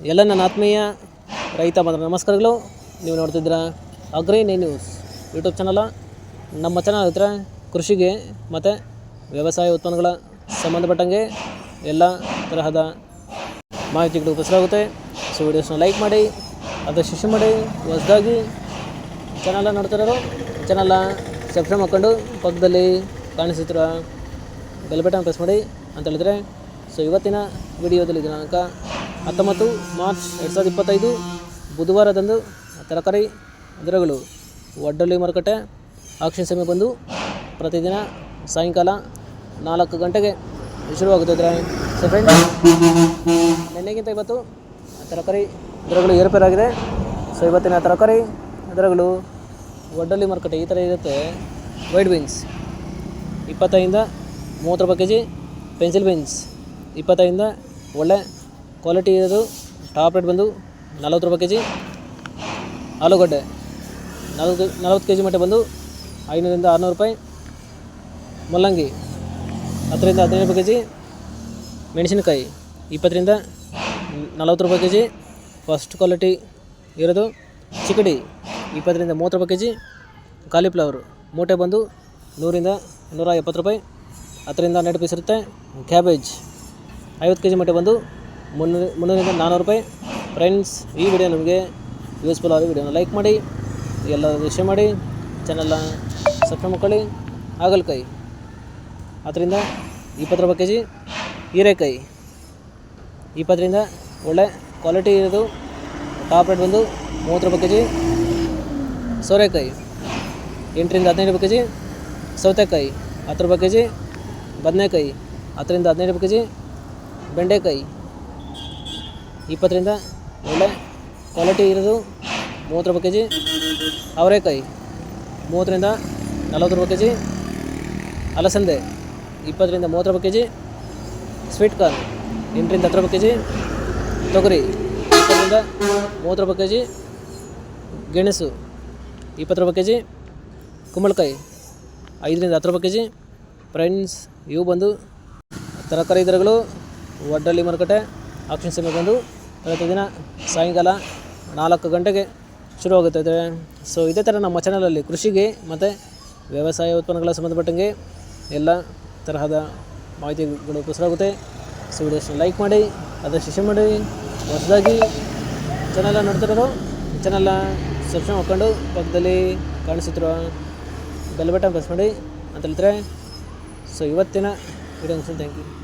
ಎಲ್ಲ ನನ್ನ ಆತ್ಮೀಯ ರೈತ ಬಂದ ನಮಸ್ಕಾರಗಳು. ನೀವು ನೋಡ್ತಿದ್ದೀರಾ ಅಗ್ರಿ ನ್ಯೂಸ್ ಯೂಟ್ಯೂಬ್ ಚಾನಲ. ನಮ್ಮ ಚಾನಲ್ ಹತ್ರ ಕೃಷಿಗೆ ಮತ್ತು ವ್ಯವಸಾಯ ಉತ್ಪನ್ನಗಳ ಸಂಬಂಧಪಟ್ಟಂಗೆ ಎಲ್ಲ ತರಹದ ಮಾಹಿತಿಗಳು ಉಪಯೋಗಿಸಲಾಗುತ್ತೆ ಸೊ, ವಿಡಿಯೋಸ್ನ ಲೈಕ್ ಮಾಡಿ ಅದು ಶಿಷ್ಯ ಮಾಡಿ, ಹೊಸದಾಗಿ ಚಾನಲ್ ನೋಡ್ತಿರೋರು ಚಾನಲ್ನ ಸಬ್ಸ್ಕ್ರೈಬ್ ಮಾಡ್ಕೊಂಡು ಪಕ್ಕದಲ್ಲಿ ಕಾಣಿಸುತ್ತಿರೋ ಬೆಲ್ ಬಟನ್ ಪ್ರೆಸ್ ಮಾಡಿ ಅಂತ ಹೇಳಿದ್ರೆ, ಸೊ, ಇವತ್ತಿನ ವಿಡಿಯೋದಲ್ಲಿ ದಿನಾಂಕ ಹತ್ತೊಂಬತ್ತು ಮಾರ್ಚ್ ಎರಡು ಸಾವಿರದ ಇಪ್ಪತ್ತೈದು, ಬುಧವಾರದಂದು ತರಕಾರಿ ದರಗಳು ಒಡ್ಡಳ್ಳಿ ಮಾರುಕಟ್ಟೆ ಆಕ್ಷನ್ ಸಮಯ ಬಂದು ಪ್ರತಿದಿನ ಸಾಯಂಕಾಲ ನಾಲ್ಕು ಗಂಟೆಗೆ ಶುರುವಾಗುತ್ತಿದ್ರೆ ಸೊ ಫ್ರೆಂಡ್ಸ್ ನಿನ್ನೆಗಿಂತ ಇವತ್ತು ತರಕಾರಿ ದರಗಳು ಏರುಪೇರಾಗಿದೆ. ಸೊ ಇವತ್ತಿನ ತರಕಾರಿ ದರಗಳು ಒಡ್ಡಳ್ಳಿ ಮಾರುಕಟ್ಟೆ ಈ ಥರ ಇರುತ್ತೆ. ವೈಟ್ ಬೀನ್ಸ್ ಇಪ್ಪತ್ತೈದಿಂದ ಮೂವತ್ತು ರೂಪಾಯಿ ಕೆ ಜಿ ಪೆನ್ಸಿಲ್ ಬೀನ್ಸ್ ಇಪ್ಪತ್ತೈದಿಂದ ಒಳ್ಳೆ ಕ್ವಾಲಿಟಿ ಇರೋದು ಟಾಪ್ ರೇಟ್ ಬಂದು ನಲ್ವತ್ತು ರೂಪಾಯಿ ಕೆ ಜಿ ಆಲೂಗಡ್ಡೆ ನಲ್ವತ್ತು ನಲ್ವತ್ತು ಕೆ ಜಿ ಮಟ್ಟ ಬಂದು ಐನೂರಿಂದ ಆರುನೂರು ರೂಪಾಯಿ. ಮುಲ್ಲಂಗಿ ಹತ್ತರಿಂದ ಹದಿನೈದು ರೂಪಾಯಿ ಕೆ ಜಿ ಮೆಣಸಿನಕಾಯಿ ಇಪ್ಪತ್ತರಿಂದ ನಲವತ್ತು ರೂಪಾಯಿ ಕೆ ಜಿ ಫಸ್ಟ್ ಕ್ವಾಲಿಟಿ ಇರೋದು ಚಿಕಡಿ ಇಪ್ಪತ್ತರಿಂದ ಮೂವತ್ತು ರೂಪಾಯಿ ಕೆ ಜಿ ಕಾಲಿಫ್ಲವರು ಮೂಟೆ ಬಂದು ನೂರಿಂದ ನೂರ ಎಪ್ಪತ್ತು ರೂಪಾಯಿ. ಹತ್ತರಿಂದ ಹನ್ನೆರಡು ಪೀಸ್ ಇರುತ್ತೆ. ಕ್ಯಾಬೇಜ್ ಐವತ್ತು ಕೆ ಜಿ ಮಟ್ಟೆ ಬಂದು ಮುನ್ನೂರು ಮುನ್ನೂರಿಂದ ನಾನ್ನೂರು ರೂಪಾಯಿ. ಫ್ರೆಂಡ್ಸ್ ಈ ವಿಡಿಯೋ ನಿಮಗೆ ಯೂಸ್ಫುಲ್ ಆದ ವಿಡಿಯೋನ ಲೈಕ್ ಮಾಡಿ ಎಲ್ಲ ವಿಷಯ ಮಾಡಿ ಚಾನಲ್ನ ಸಬ್ಸ್ಕ್ರೈಬ್ ಮಾಡ್ಕೊಳ್ಳಿ. ಹಾಗಲಕಾಯಿ. ಅದರಿಂದ ಇಪ್ಪತ್ತು ರೂಪಾಯಿ ಕೆ ಜಿ ಹೀರೆಕಾಯಿ. ಇಪ್ಪತ್ತರಿಂದ ಒಳ್ಳೆ ಕ್ವಾಲಿಟಿ ಇರೋದು. ಟಾಪ್ ರೇಟ್ ಬಂದು ಮೂವತ್ತು ರೂಪಾಯಿ ಕೆ ಜಿ ಸೋರೆಕಾಯಿ. ಎಂಟರಿಂದ ಹದಿನೈದು ರೂಪಾಯಿ ಕೆ ಜಿ ಸೌತೆಕಾಯಿ, ಹತ್ತು ರೂಪಾಯಿ ಕೆ ಜಿ ಬದನೆಕಾಯಿ, ಹತ್ತರಿಂದ ಹದಿನೈದು ರೂಪಾಯಿ ಕೆ ಜಿ ಬೆಂಡೆಕಾಯಿ ಇಪ್ಪತ್ತರಿಂದ ಒಳ್ಳೆ ಕ್ವಾಲಿಟಿ ಇರೋದು ಮೂವತ್ತು ರೂಪಾಯಿ ಕೆ. ಜಿ ಅವರೆಕಾಯಿ ಮೂವತ್ತರಿಂದ ನಲವತ್ತು ರೂಪಾಯಿ ಕೆ ಜಿ ಅಲಸಂದೆ ಇಪ್ಪತ್ತರಿಂದ ಮೂವತ್ತು ರೂಪಾಯಿ ಕೆ ಜಿ ಸ್ವೀಟ್ ಕಾರ್ನ್ ಎಂಟರಿಂದ ಹತ್ತು ರೂಪಾಯಿ ಕೆ ಜಿ ತೊಗರಿ ಇಪ್ಪತ್ತರಿಂದ ಮೂವತ್ತು ರೂಪಾಯಿ ಕೆ ಜಿ ಗೆಣಸು ಇಪ್ಪತ್ತು ರೂಪಾಯಿ ಕೆ ಜಿ ಕುಂಬಳಕಾಯಿ ಐದರಿಂದ ಹತ್ತು ರೂಪಾಯಿ ಕೆ ಜಿ ಫ್ರೆಂಡ್ಸ್, ಇವು ಬಂದು ತರಕಾರಿ ದರಗಳು ಒಡ್ಡಲ್ಲಿ ಮಾರುಕಟ್ಟೆ ಆಕ್ಷನ್ ಸಮಯ ಬಂದು ಪ್ರತಿದಿನ ಸಾಯಂಕಾಲ ನಾಲ್ಕು ಗಂಟೆಗೆ ಶುರು ಆಗುತ್ತದೆ ಸೊ ಇದೇ ಥರ ನಮ್ಮ ಚಾನಲಲ್ಲಿ ಕೃಷಿಗೆ ಮತ್ತು ವ್ಯವಸಾಯ ಉತ್ಪನ್ನಗಳ ಸಂಬಂಧಪಟ್ಟಂಗೆ ಎಲ್ಲ ತರಹದ ಮಾಹಿತಿಗಳು ಉಪಯೋಗಿಸಲಾಗುತ್ತೆ ಸೊ ವಿಡಿಯೋಸ್ನ ಲೈಕ್ ಮಾಡಿ, ಅದನ್ನು ಶಿಷ್ಯ ಮಾಡಿ. ಹೊಸದಾಗಿ ಚಾನಲ್ನ ನೋಡ್ತಿರೋರು ಚಾನಲ್ನ ಸಬ್ಸ್ಕ್ರೈಬ್ ಮಾಡ್ಕೊಂಡು ಪಕ್ಕದಲ್ಲಿ ಕಾಣಿಸುತ್ತಿರುವ ಬೆಲ್ ಬಟನ್ ಪ್ರೆಸ್ ಮಾಡಿ ಅಂತ ಹೇಳ್ತಾರೆ ಸೊ ಇವತ್ತಿನ ವಿಡಿಯೋ ಥ್ಯಾಂಕ್ ಯು